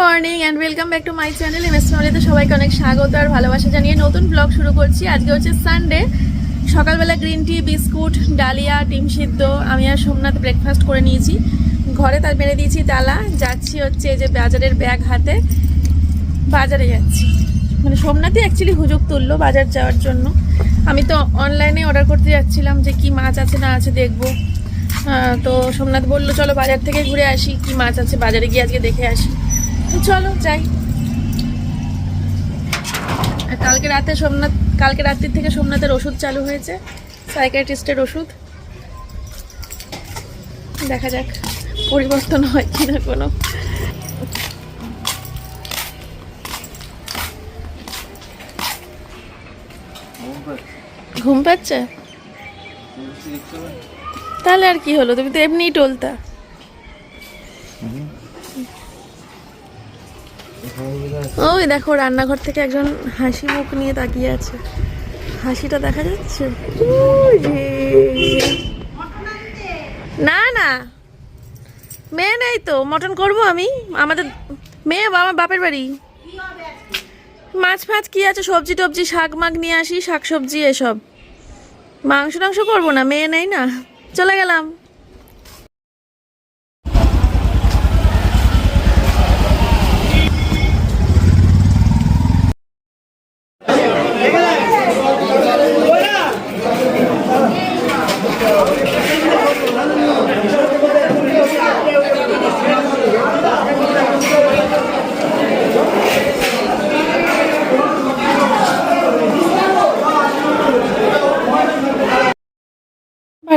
Morning and welcome back to my channel MS সবাইকে অনেক স্বাগত আর ভালোবাসা জানিয়ে নতুন ব্লগ শুরু করছি। আজকে হচ্ছে সানডে সকালবেলা গ্রিন টি বিস্কুট ডালিয়া, ডিম সিদ্ধ, আমি আর সোমনাথ ব্রেকফাস্ট করে নিয়েছি। ঘরে তার মেরে দিয়েছি তালা যাচ্ছি হচ্ছে যে বাজারের ব্যাগ হাতে। বাজারে যাচ্ছি। মানে সোমনাথই অ্যাকচুয়ালি হুজুক তুললো বাজার যাওয়ার জন্য। আমি তো অনলাইনে অর্ডার করতে যাচ্ছিলাম যে কি মাছ আছে না আছে দেখব। তো সোমনাথ বলল, চলো বাজার থেকে ঘুরে আসি, কি মাছ আছে বাজারে গিয়ে আজকে দেখে আসি। চলো, যাই। আর কালকে রাতে সোমনাথ, কালকে রাত্রির থেকে সোমনাথের ওষুধ চালু হয়েছে সাইকাইট্রিস্টের ওষুধ। দেখা যাক পরিবর্তন হয় কিনা কোনো। ঘুম পাচ্ছে? তাহলে আর কি হলো? তুমি তো এমনিই টলতা। ওই দেখো, রান্নাঘর থেকে একজন হাসি মুখ নিয়ে তাকিয়ে আছে। হাসিটা দেখা যাচ্ছে? না না। মেয়ে নেই তো, মটন করব আমি। আমাদের মেয়ে বা- আমার বাপের বাড়ি। মাছ ফাছ কি আছে? সবজি টবজি, শাক মাগ নিয়ে আসি, শাক সবজি, এসব। মাংস টাংস করব না? মেয়ে নেই না? চলে গেলাম।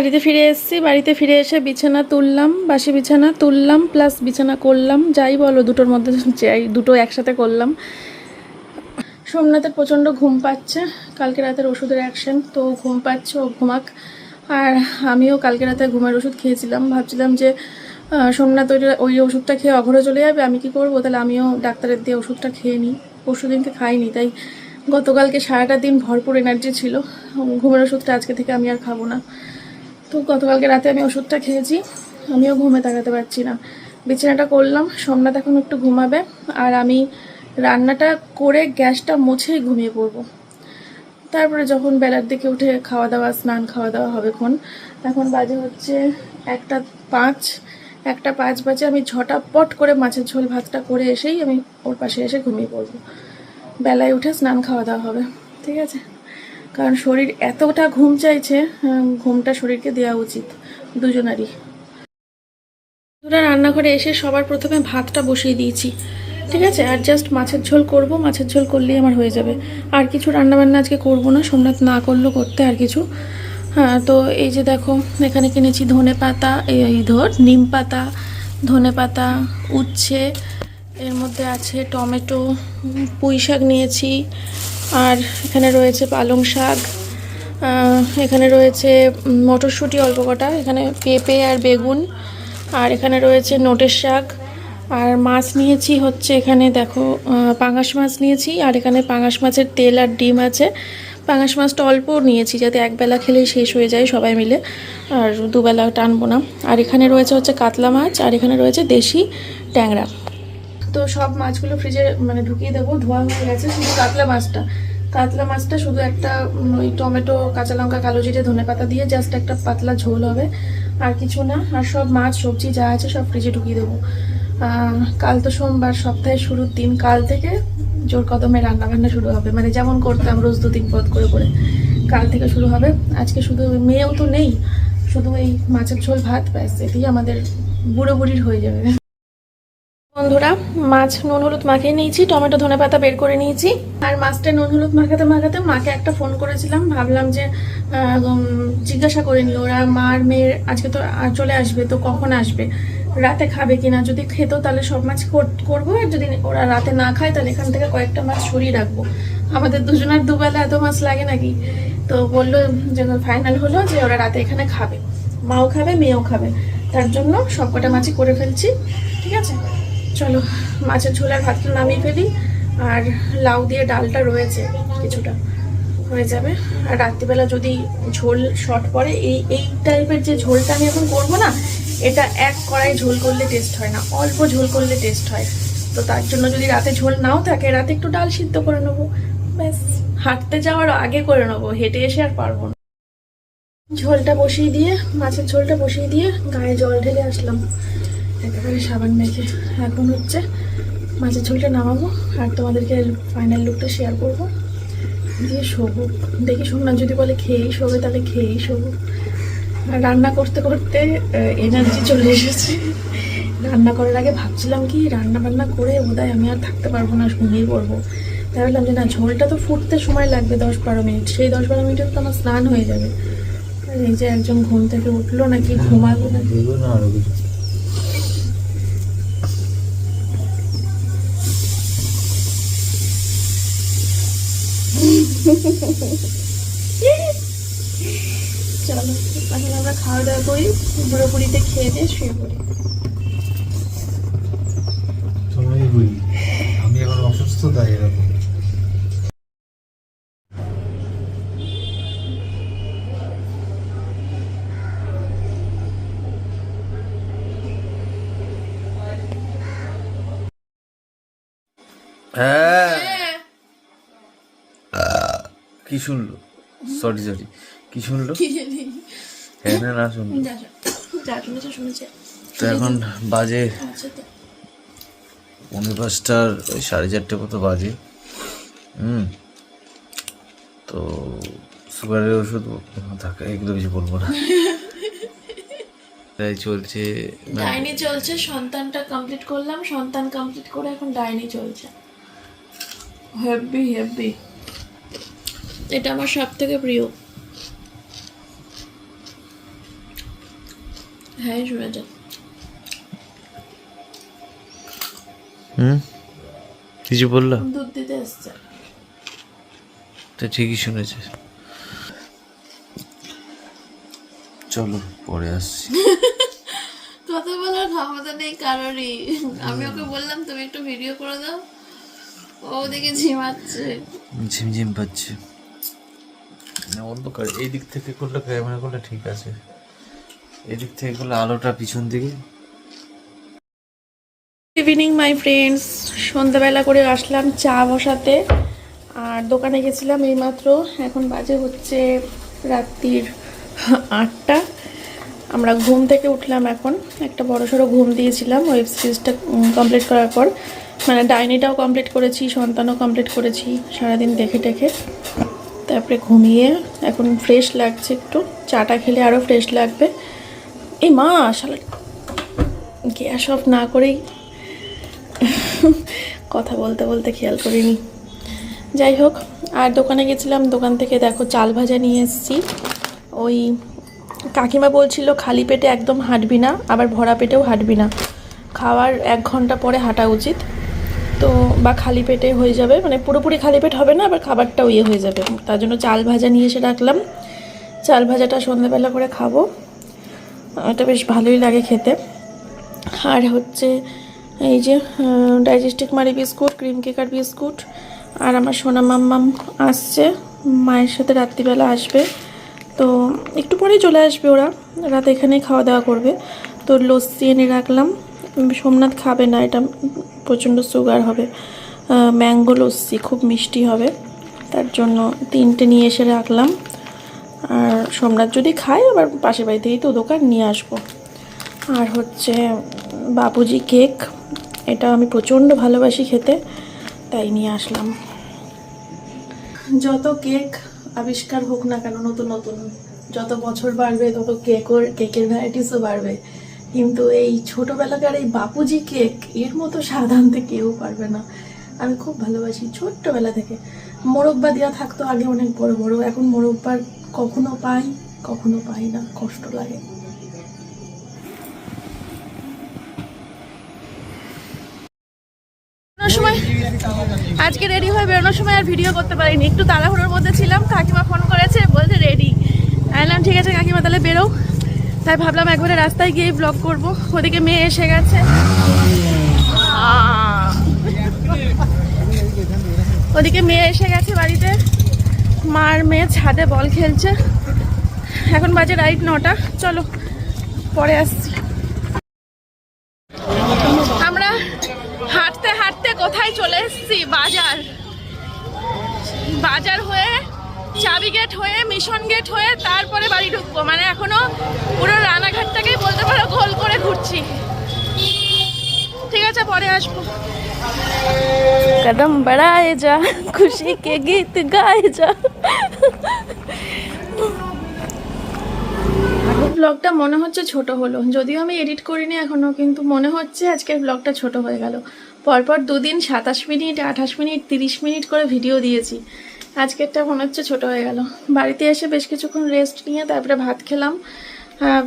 বাড়িতে ফিরে এসেছি, বাড়িতে ফিরে এসে বিছানা তুললাম, বাসি বিছানা তুললাম প্লাস বিছানা করলাম, যাই বলো দুটোর মধ্যে যাই, দুটো একসাথে করলাম। সোমনাথের প্রচণ্ড ঘুম পাচ্ছে, কালকে রাতের ওষুধের অ্যাকশন তো ঘুম পাচ্ছে, ও ঘুমাক। আর আমিও কালকে রাতে ঘুমের ওষুধ খেয়েছিলাম, ভাবছিলাম যে সোমনাথ ওই ওই ওষুধটা খেয়ে অঘরে চলে যাবে, আমি কি করব? তাহলে আমিও ডাক্তারের দিয়ে ওষুধটা খেয়ে নিই। পরশু দিনকে খাইনি, তাই গতকালকে সারাটা দিন ভরপুর এনার্জি ছিল। ঘুমের ওষুধটা আজকে থেকে আমি আর খাব না। তো গতকালকে রাতে আমি ওষুধটা খেয়েছি, আমিও ঘুমে তাকাতে পারছি না। বিছানাটা করলাম, সোমনাথ এখন একটু ঘুমাবে, আর আমি রান্নাটা করে গ্যাসটা মুছেই ঘুমিয়ে পড়ব। তারপরে যখন বেলার দিকে উঠে খাওয়া দাওয়া স্নান খাওয়া দাওয়া হবে কোন এখন বাজে হচ্ছে একটা পাঁচ একটা পাঁচ বাজে, আমি ছটা পট করে মাছের ঝোল ভাতটা করে এসেই আমি ওর পাশে এসে ঘুমিয়ে পড়ব। বেলায় উঠে স্নান খাওয়া দাওয়া হবে, ঠিক আছে? কারণ শরীর এতটা ঘুম চাইছে ঘুমটা শরীরকে দেওয়া উচিত দুজনারই। রান্নাঘরে এসে সবার প্রথমে ভাতটা বসিয়ে দিয়েছি, ঠিক আছে? আর জাস্ট মাছের ঝোল করব, মাছের ঝোল করলেই আমার হয়ে যাবে। আর কিছু রান্নাবান্না আজকে করব না, সোমনাথ না করলেও করতে আর কিছু। হ্যাঁ তো এই যে দেখো, এখানে কিনেছি ধনে পাতা, এই ধর, নিম পাতা, ধনে পাতা, উচ্ছে, এর মধ্যে আছে টমেটো পুঁই শাক নিয়েছি আর এখানে রয়েছে পালং শাক এখানে রয়েছে মটরশুঁটি অল্প কটা, এখানে পেঁপে আর বেগুন, আর এখানে রয়েছে নোটের শাক, আর মাছ নিয়েছি হচ্ছে এখানে দেখো পাঙাশ মাছ নিয়েছি, আর এখানে পাঙাশ মাছের তেল আর ডিম আছে। পাঙাশ মাছটা অল্প নিয়েছি যাতে একবেলা খেলেই শেষ হয়ে যায় সবাই মিলে, আর দুবেলা টানবো না। আর এখানে রয়েছে হচ্ছে কাতলা মাছ, আর এখানে রয়েছে দেশি ট্যাংরা। তো সব মাছগুলো ফ্রিজে মানে ঢুকিয়ে দেবো, ধোয়া হয়ে গেছে শুধু কাতলা মাছটা। কাতলা মাছটা শুধু একটা ওই টমেটো, কাঁচা লঙ্কা, কালো জিরে, ধনে পাতা দিয়ে জাস্ট একটা পাতলা ঝোল হবে। আর কিছু না, আর সব মাছ, সবজি যা আছে সব ফ্রিজে ঢুকিয়ে দেবো। কাল তো সোমবার, সপ্তাহের শুরুর দিন, কাল থেকে জোর কদমে রান্না বান্না শুরু হবে। মানে যেমন করতাম রোজ দু তিন পদ করে করে, কাল থেকে শুরু হবে। আজকে শুধু মেয়েও তো নেই, শুধু এই মাছের ঝোল, ভাত, ব্যাস এতেই আমাদের বুড়ো বুড়ির হয়ে যাবে। বন্ধুরা, মাছ, নুন, হলুদ মাখিয়ে নিয়েছি, টমেটো ধনে পাতা বের করে নিয়েছি। আর মাছটা নুন, হলুদ মাখাতে মাখাতে মাকে একটা ফোন করেছিলাম, ভাবলাম যে জিজ্ঞাসা করে নি ওরা মার, মেয়ের আজকে তো চলে আসবে, তো কখন আসবে? রাতে খাবে কিনা? যদি খেত তাহলে সব মাছ কর- করব, আর যদি ওরা রাতে না খায় তাহলে এখান থেকে কয়েকটা মাছ সরিয়ে রাখব। আমাদের দুজনের দুবেলা এত মাছ লাগে নাকি? তো বলল যে, ফাইনাল হলো যে, ওরা রাতে এখানে খাবে। মাও খাবে, মেয়েও খাবে। তার জন্য সবকটা মাছই করে ফেলছি, ঠিক আছে? চলো, মাছের ঝোল আর ভাতটা নামিয়ে ফেলি। আর লাউ দিয়ে ডালটা রয়েছে কিছুটা। হয়ে যাবে। আর রাত্রিবেলা যদি ঝোল শর্ট পড়ে, এই এই টাইপের যে ঝোলটা আমি এখন করব না, এটা এক কড়াই ঝোল করলে টেস্ট হয় না। অল্প ঝোল করলে টেস্ট হয়। তো তার জন্য যদি রাতে ঝোল নাও থাকে, রাতে একটু ডাল সিদ্ধ করে নেব। ব্যাস, হাঁটতে যাওয়ার আগে করে নেব। হেঁটে এসে আর পারব না। ঝোলটা বসিয়ে দিয়ে, মাছের ঝোলটা বসিয়ে দিয়ে গায়ে জল ঢেলে আসলাম। একেবারে সাবান মেখে এখন হচ্ছে মাছের ঝোলটা নামাবো আর তোমাদেরকে ফাইনাল লুকটা শেয়ার করব। দিয়ে শোবো। দেখি সোমনাথ যদি বলে খেয়েই শোবে, তাহলে খেয়েই শোবো। রান্না করতে করতে এনার্জি চলে এসেছে। রান্না করার আগে ভাবছিলাম কি, রান্না বান্না করে বোধহয় আমি আর থাকতে পারব না ঘুমিয়ে পড়ব। তাই বললাম যে না, ঝোলটা তো ফুটতে সময় লাগবে দশ বারো মিনিট। সেই দশ বারো মিনিটে তো আমার স্নান হয়ে যাবে। এই যে একজন ঘুম থেকে উঠল নাকি ঘুমাবো না চলো এখন আমরা খাওয়া দাওয়া করি পুরোপুরিতে খেয়ে দিয়ে শুয়ে পড়ি। আমি এখন অসুস্থ তাই এরকম। হ্যাঁ। কি শুনলো? সরি সরি কি শুনলো? হ্যাঁ না না শুনলো। তো এখন বাজে আচ্ছা তো। পৌনে পাঁচটার ওই সাড়ে চারটে মতো বাজে। হুম। তো সুগারের ওষুধ থাকে এগুলো কিছু বলব না। তাই চলছে ডাইনি চলছে সন্তানটা কমপ্লিট করলাম সন্তান কমপ্লিট করে এখন ডাইনি চলছে। হেভি হেভি এটা আমার সব থেকে প্রিয়। হ্যাঁ শুনেছে হুম? কিছু বলল? দুধ দিতে এসছে। তো ঠিকই শুনেছে চলো পরে আসছি। কথা বলার ক্ষমতা নেই কারোরই। আমি ওকে বললাম তুমি একটু ভিডিও করে দাও। ও ওদিকে ঝিমাচ্ছে। ঝিমঝিম পাচ্ছে। না, অন্ধকার। এই দিক থেকে করলে ক্যামেরা করলে ঠিক আছে। এদিক থেকে করলে আলোটা পিছন দিকে। ইভিনিং মাই ফ্রেন্ডস সন্ধ্যাবেলা করে আসলাম চা বসাতে। আর দোকানে গেছিলাম এইমাত্র। এখন বাজে হচ্ছে রাত্রির আটটা। আমরা ঘুম থেকে উঠলাম এখন। একটা বড় সড়ো ঘুম দিয়েছিলাম। ওয়েব সিরিজটা কমপ্লিট করার পর। মানে ডাইনিটাও কমপ্লিট করেছি, সন্তানও কমপ্লিট করেছি। সারাদিন দেখে টেখে। তারপরে ঘুমিয়ে এখন ফ্রেশ লাগছে একটু। চাটা খেলে আরও ফ্রেশ লাগবে। এই মা আসলে গ্যাস অফ না করেই কথা বলতে বলতে খেয়াল করিনি। যাই হোক, আর দোকানে গেছিলাম, দোকান থেকে দেখো চাল ভাজা নিয়ে এসেছি। ওই কাকিমা বলছিল, খালি পেটে একদম হাঁটবি না, আবার ভরা পেটেও হাঁটবি না। খাওয়ার এক ঘণ্টা পরে হাঁটা উচিত। তো বা খালি পেটে হয়ে যাবে মানে পুরোপুরি খালি পেট হবে না, আবার খাবারটাও ইয়ে হয়ে যাবে। তার জন্য চাল ভাজা নিয়ে এসে রাখলাম। চাল ভাজাটা সন্ধ্যাবেলা করে খাব। এটা বেশ ভালোই লাগে খেতে। আর হচ্ছে এই যে ডাইজেস্টিক মারি বিস্কুট ক্রিম কেকার বিস্কুট। আর আমার সোনা মাম্মাম আসছে, মায়ের সাথে রাত্রিবেলা আসবে। তো একটু পরেই চলে আসবে ওরা। রাত এখানেই খাওয়া দাওয়া করবে। তো লস্যি এনে রাখলাম। সোমনাথ খাবে না, এটা প্রচণ্ড সুগার হবে। ম্যাঙ্গো লস্যি, খুব মিষ্টি হবে। তার জন্য তিনটে নিয়ে এসে রাখলাম। আর সোমনাথ যদি খায়, আবার পাশের বাড়ি থেকেই তো দোকান, নিয়ে আসব। আর হচ্ছে বাবুজি কেক এটা আমি প্রচণ্ড ভালোবাসি খেতে, তাই নিয়ে আসলাম। যত কেক আবিষ্কার হোক না কেন, নতুন নতুন, যত বছর বাড়বে, তত কেকর কেকের ভ্যারাইটিসও বাড়বে। কিন্তু এই ছোটোবেলাকার এই বাপুজি কেক, এর মতো স্বাদ কেউ পারবে না। আমি খুব ভালোবাসি ছোট্টবেলা থেকে। মোরব্বা দেওয়া থাকতো আগে অনেক বড় বড়, এখন মোরব্বার কখনো পাই কখনো পাই না, কষ্ট লাগে। আজকে রেডি হয়ে বেরোনোর সময় আর ভিডিও করতে পারিনি। একটু তাড়াহুড়োর মধ্যে ছিলাম, কাকিমা ফোন করেছে, বলছে রেডি বললাম, ঠিক আছে কাকিমা, তাহলে বেরো। তাই ভাবলাম একবারে রাস্তায় গিয়েই ব্লগ করব। ওদিকে মেয়ে এসে গেছে। ওদিকে মেয়ে এসে গেছে বাড়িতে। মার মেয়ে ছাদে বল খেলছে। এখন বাজে রাইট নটা। চলো, পরে আসছি। আমরা হাঁটতে হাঁটতে কোথায় চলে এসেছি? বাজার। বাজার হয়ে চাবি গেট হয়ে মিশন গেট হয়ে তারপরে বাড়ি ঢুকবো। মানে এখনও পুরো রানাঘাটটাকেই বলতে পারো গোল করে ঘুরছি। ঠিক আছে পরে আসব। কদম বাড়ায় যা খুশি কে গীত গায়ে যা। ব্লগটা মনে হচ্ছে ছোট হলো। যদিও আমি এডিট করিনি এখনও কিন্তু মনে হচ্ছে আজকের ব্লগটা ছোট হয়ে গেল। পরপর দুদিন সাতাশ মিনিট আঠাশ মিনিট তিরিশ মিনিট করে ভিডিও দিয়েছি। আজকেরটা মনে হচ্ছে ছোট হয়ে গেল। বাড়িতে এসে বেশ কিছুক্ষণ রেস্ট নিয়ে তারপরে ভাত খেলাম।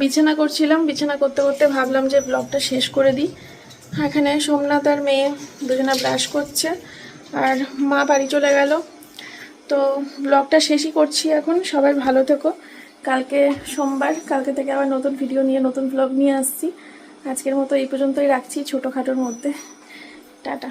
বিছানা করছিলাম। বিছানা করতে করতে ভাবলাম যে ব্লগটা শেষ করে দিই। এখানে সোমনাথ আর মেয়ে দুজনে ব্রাশ করছে। আর মা বাড়ি চলে গেল। তো ব্লগটা শেষই করছি এখন। সবাই ভালো থেকো। কালকে সোমবার। কালকে থেকে আবার নতুন ভিডিও নিয়ে, নতুন ব্লগ নিয়ে আসছি। আজকের মতো এই পর্যন্তই রাখছি ছোটোখাটোর মধ্যে। টাটা।